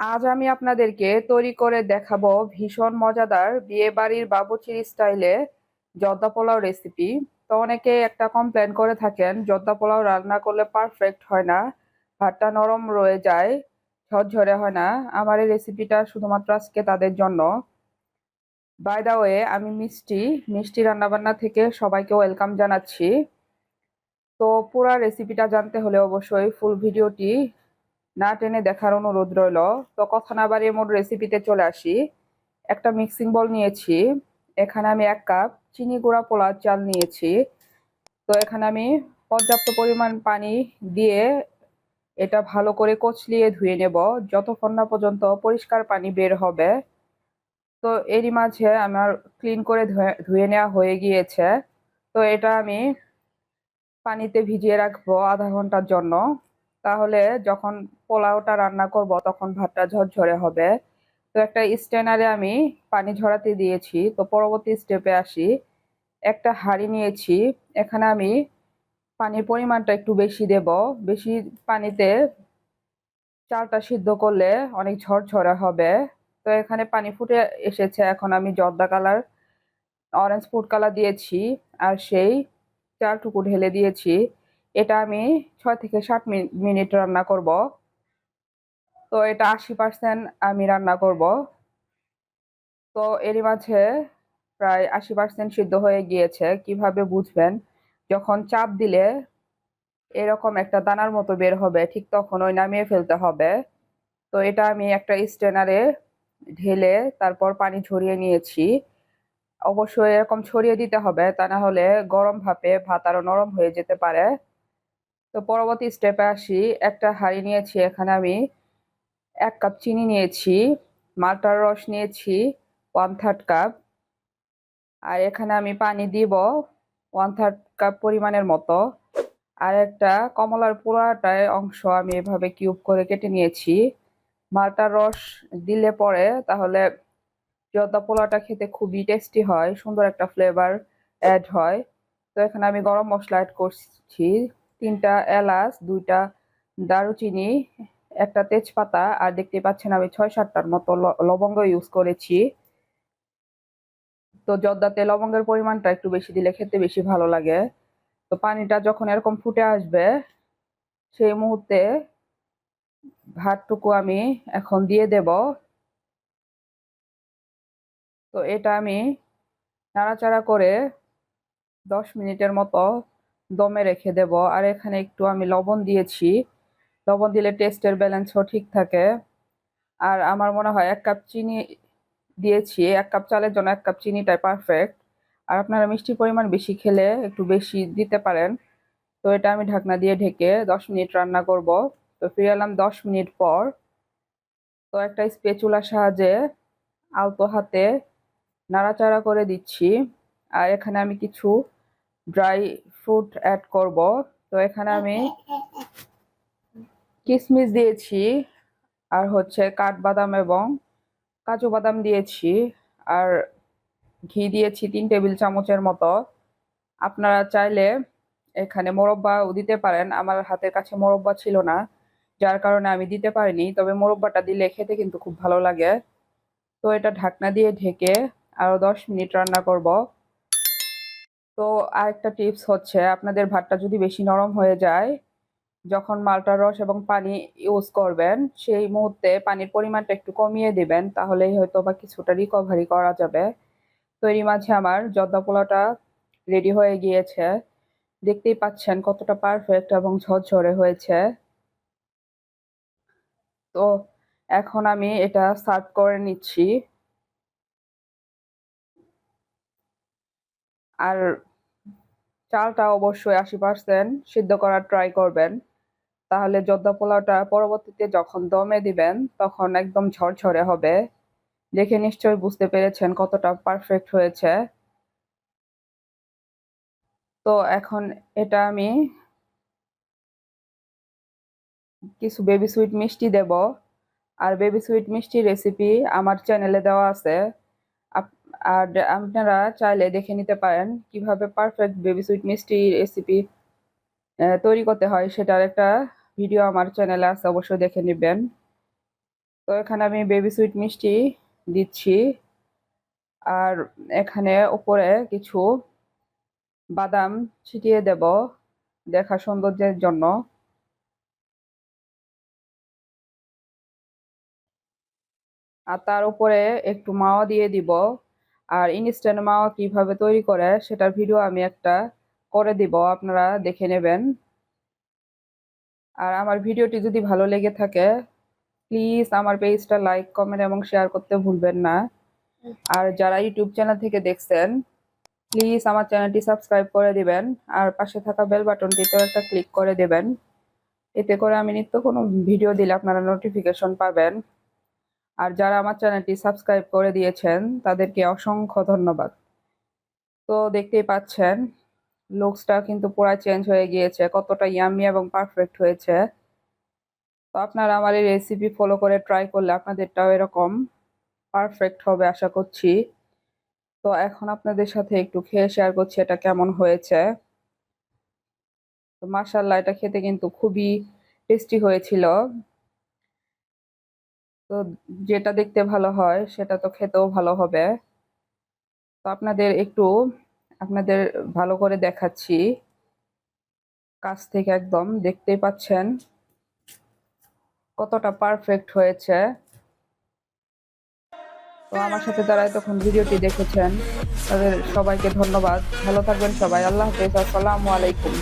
আজ আমি আপনাদেরকে তৈরি করে দেখাবো ভীষণ মজাদার বিয়ে বাড়ির বাবুচির স্টাইলে জর্দা পোলাও রেসিপি তো অনেকে একটা কমপ্লেন করে থাকেন, জর্দা পোলাও রান্না করলে পারফেক্ট হয় না, ভাতটা নরম রয়ে যায়, ঝরঝরে হয় না। আমার এই রেসিপিটা শুধুমাত্র আজকে তাদের জন্য। বাই দা ওয়ে আমি মিষ্টি মিষ্টি রান্নাবান্না থেকে সবাইকে ওয়েলকাম জানাচ্ছি। তো পুরা রেসিপিটা জানতে হলে অবশ্যই ফুল ভিডিওটি না টেনে দেখার অনুরোধ রইল। তো কথা না বাড়িয়ে মোট রেসিপিতে চলে আসি। একটা মিক্সিং বল নিয়েছি। এখানে আমি এক কাপ চিনি গুঁড়া পোলার চাল নিয়েছি। তো এখানে আমি পর্যাপ্ত পরিমাণ পানি দিয়ে এটা ভালো করে কচলিয়ে ধুয়ে নেব। যতক্ষণ না পর্যন্ত পরিষ্কার পানি বের হবে। তো এরই মাঝে আমার ক্লিন করে ধুয়ে নেওয়া হয়ে গিয়েছে। তো এটা আমি পানিতে ভিজিয়ে রাখব আধা ঘণ্টার জন্য। তাহলে যখন পোলাওটা রান্না করব, তখন ভাতটা ঝরঝরে হবে। তো একটা স্টেনারে আমি পানি ঝরাতে দিয়েছি। তো পরবর্তী স্টেপে আসি। একটা হাঁড়ি নিয়েছি। এখানে আমি পানির পরিমাণটা একটু বেশি দেব। বেশি পানিতে চালটা সিদ্ধ করলে অনেক ঝরঝরে হবে। তো এখানে পানি ফুটে এসেছে। এখন আমি জর্দা কালার, অরেঞ্জ ফুড কালার দিয়েছি। আর সেই চালটুকু ঢেলে দিয়েছি। এটা আমি ছয় থেকে সাত মিনিট রান্না করব। তো এটা আশি পার্সেন্ট আমি রান্না করব। তো এরই মাঝে প্রায় আশি পার্সেন্ট সিদ্ধ হয়ে গিয়েছে। কীভাবে বুঝবেন? যখন চাপ দিলে এরকম একটা দানার মতো বের হবে, ঠিক তখন ওই নামিয়ে ফেলতে হবে। তো এটা আমি একটা স্টেনারে ঢেলে তারপর পানি ঝরিয়ে নিয়েছি। অবশ্যই এরকম ছড়িয়ে দিতে হবে, তা না হলে গরম ভাপে ভাত আরও নরম হয়ে যেতে পারে। তো পরবর্তী স্টেপে আসি। একটা হাঁড়ি নিয়েছি, এখানে আমি এক কাপ চিনি নিয়েছি, মালটার রস নিয়েছি ওয়ান থার্ড কাপ আর এখানে আমি পানি দিব ওয়ান থার্ড কাপ পরিমাণের মতো। আর একটা কমলার পোড়াটায় অংশ আমি এভাবে কিউব করে কেটে নিয়েছি। মালটার রস দিলে পরে তাহলে জর্দা পোলাটা খেতে খুবই টেস্টি হয়, সুন্দর একটা ফ্লেভার অ্যাড হয়। তো এখানে আমি গরম মশলা অ্যাড করছি। তিনটা এলাচ, দুইটা দারুচিনি, একটা তেজপাতা, আর দেখতে পাচ্ছেন আমি ছয় সাতটার মতো লবঙ্গ ইউজ করেছি। তো জর্দাতে লবঙ্গের পরিমাণটা একটু বেশি দিলে খেতে বেশি ভালো লাগে। তো পানিটা যখন এরকম ফুটে আসবে, সেই মুহূর্তে ভাতটুকু আমি এখন দিয়ে দেব। তো এটা আমি নাড়াচাড়া করে দশ মিনিটের মতো দমে রেখে দেব। আর এখানে একটু আমি লবণ দিয়েছি। লবণ দিলে টেস্টের ব্যালেন্সও ঠিক থাকে। আর আমার মনে হয় এক কাপ চিনি দিয়েছি। এক কাপ চালের জন্য এক কাপ চিনিটাই পারফেক্ট আর আপনারা মিষ্টির পরিমাণ বেশি খেলে একটু বেশি দিতে পারেন। তো এটা আমি ঢাকনা দিয়ে ঢেকে দশ মিনিট রান্না করব। তো ফিরে এলাম দশ মিনিট পর। তো একটা স্পেচুলার সাহায্যে আলতো হাতে নাড়াচাড়া করে দিচ্ছি। আর এখানে আমি কিছু ড্রাই ফ্রুট অ্যাড করব। তো এখানে আমি কিশমিশ দিয়েছি আর হচ্ছে কাঠবাদাম এবং কাজু বাদাম দিয়েছি আর ঘি দিয়েছি তিন টেবিল চামচের মতো। আপনারা চাইলে এখানে মোরব্বাও দিতে পারেন। আমার হাতের কাছে মোরব্বা ছিল না, যার কারণে আমি দিতে পারিনি। তবে মোরব্বাটা দিলে খেতে কিন্তু খুব ভালো লাগে। তো এটা ঢাকনা দিয়ে ঢেকে আরও দশ মিনিট রান্না করব। তো আরেকটা টিপস হচ্ছে, আপনাদের ভাতটা যদি বেশি নরম হয়ে যায়, যখন মালটার রস এবং পানি ইউজ করবেন, সেই মুহূর্তে পানির পরিমাণটা একটু কমিয়ে দেবেন, তাহলেই হয়তো বা কিছুটা রিকভারি করা যাবে। তো তৈরি মাঝে আমার জর্দা পোলাটা রেডি হয়ে গিয়েছে। দেখতেই পাচ্ছেন কতটা পারফেক্ট এবং ঝরঝরে হয়েছে। তো এখন আমি এটা সার্ভ করে নিচ্ছি। আর চালটা অবশ্যই আশি পার্সেন্ট সিদ্ধ করার ট্রাই করবেন। তাহলে জর্দা পোলাওটা পরবর্তীতে যখন দমে দিবেন, তখন একদম ঝরঝরে হবে। দেখে নিশ্চয়ই বুঝতে পেরেছেন কতটা পারফেক্ট হয়েছে। তো এখন এটা আমি কিছু বেবি সুইট মিষ্টি দেব। আর বেবি সুইট মিষ্টি রেসিপি আমার চ্যানেলে দেওয়া আছে। আর আপনারা চাইলে দেখে নিতে পারেন কীভাবে পারফেক্ট বেবি সুইট মিষ্টি রেসিপি তৈরি করতে হয় সেটার একটা ভিডিও আমার চ্যানেলে আছে, অবশ্যই দেখে নেবেন। তো এখানে আমি বেবি সুইট মিষ্টি দিচ্ছি। আর এখানে উপরে কিছু বাদাম ছিটিয়ে দেব দেখা সৌন্দর্যের জন্য। আর তার উপরে একটু মাওয়া দিয়ে দিব। আর ইনস্ট্যান্ট মাওয়া কীভাবে তৈরি করে সেটার ভিডিও আমি একটা করে দিব, আপনারা দেখে নেবেন। আর আমার ভিডিওটি যদি ভালো লেগে থাকে প্লিজ আমার পেজটা লাইক কমেন্ট এবং শেয়ার করতে ভুলবেন না। আর যারা ইউটিউব চ্যানেল থেকে দেখছেন প্লিজ আমার চ্যানেলটি সাবস্ক্রাইব করে দিবেন। আর পাশে থাকা বেল বাটনটিতেও একটা ক্লিক করে দেবেন। এতে করে আমি নিত্য কোনো ভিডিও দিলে আপনারা নোটিফিকেশন পাবেন। আর যারা আমার চ্যানেলটি সাবস্ক্রাইব করে দিয়েছেন, তাদেরকে অসংখ্য ধন্যবাদ। তো দেখতেই পাচ্ছেন, লুকসটা কিন্তু পুরো চেঞ্জ হয়ে গিয়েছে, কতটা ইয়ামি এবং পারফেক্ট হয়েছে। তো আপনারা আমার এই রেসিপি ফলো করে ট্রাই করলে আপনাদেরটাও এরকম পারফেক্ট হবে আশা করছি। তো এখন আপনাদের সাথে একটু খেয়ে শেয়ার করছি এটা কেমন হয়েছে। তো মার্শাল্লাহ এটা খেতে কিন্তু খুবই টেস্টি হয়েছিল। তো যেটা দেখতে ভালো হয়, সেটা তো খেতেও ভালো হবে। তো আপনাদের একটু, আপনাদের ভালো করে দেখাচ্ছি। কাছ থেকে একদম দেখতেই পাচ্ছেন কতটা পারফেক্ট হয়েছে। তো আমার সাথে যারা এতক্ষণ ভিডিওটি দেখেছেন, তাদের সবাইকে ধন্যবাদ। ভালো থাকবেন সবাই। আল্লাহ হাফেজ। আসসালামু আলাইকুম।